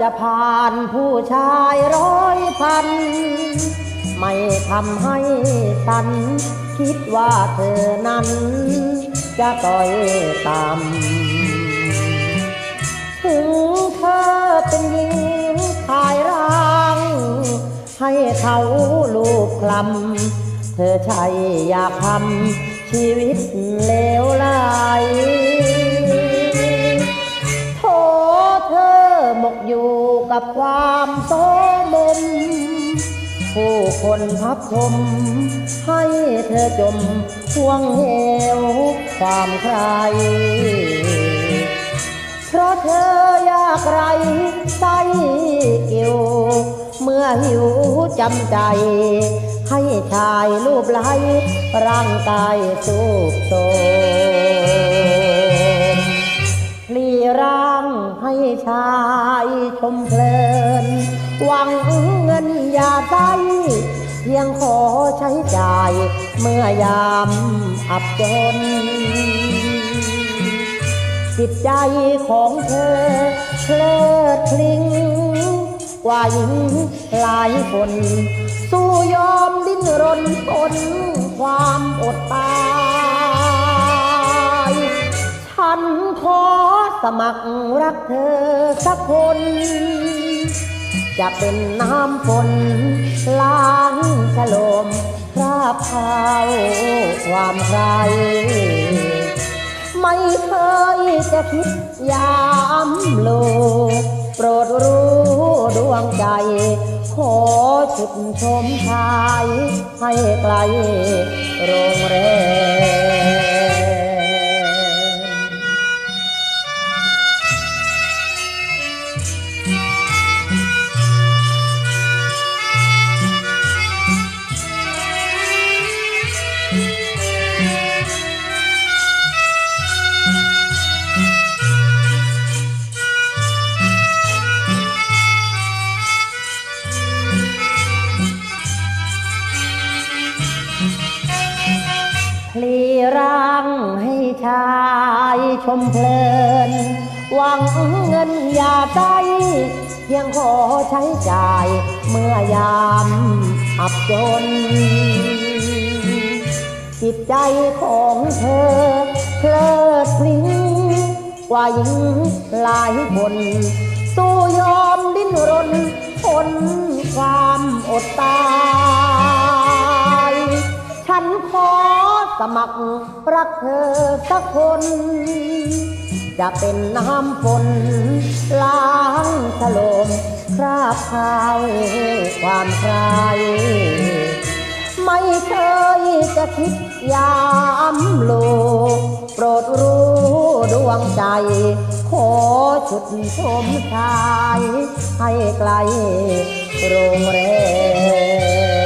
จะผ่านผู้ชายร้อยพัน ไม่ทำให้ฉัน คิดว่าเธอนั้น จะต่อยต่ำถึงเธอเป็นหญิงขายร่าง ให้เขาลูกคลำ เธอใช่อยากทำชีวิตเลวไหล กับความโสมม ผู้คนพับชม ให้เธอจมห่วงเหวความใคร เพราะเธอยากไรไส้เกี่ยว เมื่อหิวจำใจ ให้ชายรูปไหลร่างกายสูบโทรมพลีร่างให้ชาย ชมเพลิน หวังเงินอย่าได้เพียงขอใช้จ่าย เมื่อยามอับจน จิตใจของเธอเคลิดพลิงกว่าหญิงหลายคน สู้ยอมดิ้นรนทนความอดตาย สมัครรักเธอสักคน จะเป็นน้ำฝนล้างฉลมคราบขาวความใคร ไม่เคยจะคิดยามโลกโปรดรู้ดวงใจ ขอชุดชมชายให้ไกลโรงแรม ลีร่างให้ชายชมเพลิน หวังเงินอย่าใจเพียงขอใช้จ่ายเมื่อยามอับจน จิตใจของเธอเพลิดเพลิงกว่าหญิงหลายคนสู้ยอมดิ้นรนทนความอดตาย ขอสมัครรักเธอสักคน จะเป็นน้ำฝนล้างฉลมคราบขาวความใคร ไม่เคยจะคิดยามโลกโปรดรู้ดวงใจ ขอชุดชมชาย ให้ไกลโรงแรม